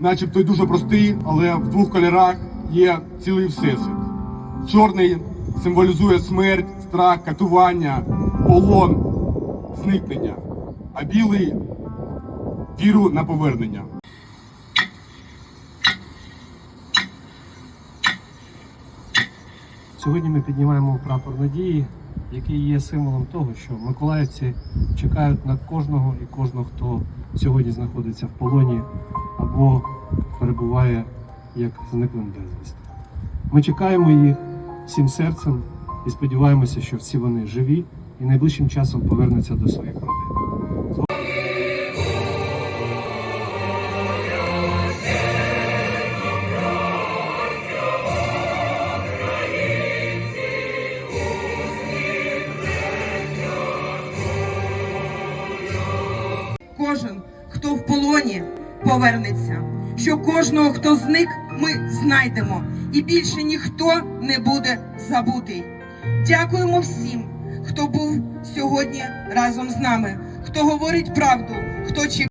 начебто й дуже простий, але в двох кольорах є цілий всесвіт. Чорний символізує смерть, страх, катування, полон, зникнення, а білий віру на повернення. Сьогодні ми піднімаємо прапор надії, який є символом того, що миколаївці чекають на кожного і кожного, хто сьогодні знаходиться в полоні або перебуває як зниклим безвісти. Ми чекаємо їх всім серцем і сподіваємося, що всі вони живі і найближчим часом повернуться до своїх родин. кожен, хто в полоні, повернеться. Що кожного, хто зник, ми знайдемо, і більше ніхто не буде забутий. Дякуємо всім, хто був сьогодні разом з нами, хто говорить правду, хто чекає.